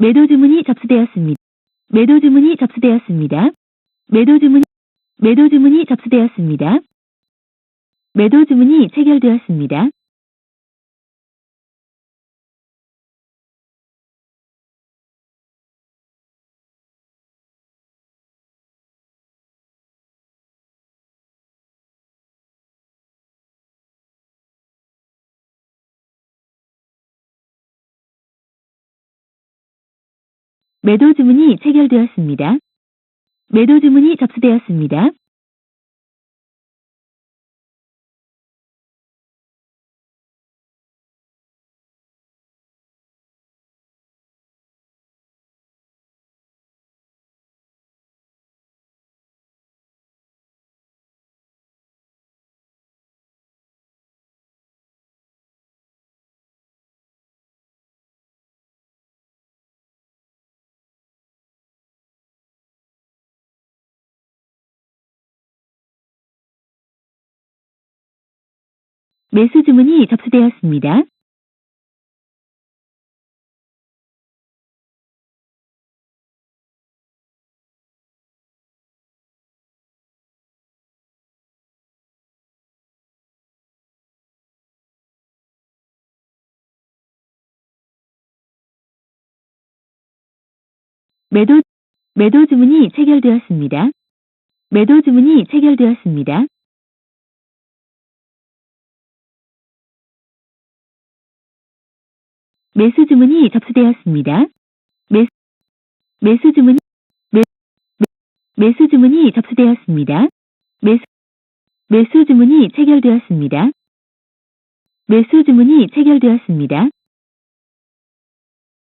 매도 주문이 접수되었습니다. 매도 주문이 접수되었습니다. 매도 주문, 매도 주문이 접수되었습니다. 매도 주문이 체결되었습니다. 매도 주문이 체결되었습니다. 매도 주문이 접수되었습니다. 매수 주문이 접수되었습니다. 매도, 매도 주문이 체결되었습니다. 매도 주문이 체결되었습니다. 매수 주문이 접수되었습니다. 매, 매수 주문, 매, 매, 매수 주문이 접수되었습니다. 매수, 매수 주문이 체결되었습니다. 매수 주문이 체결되었습니다.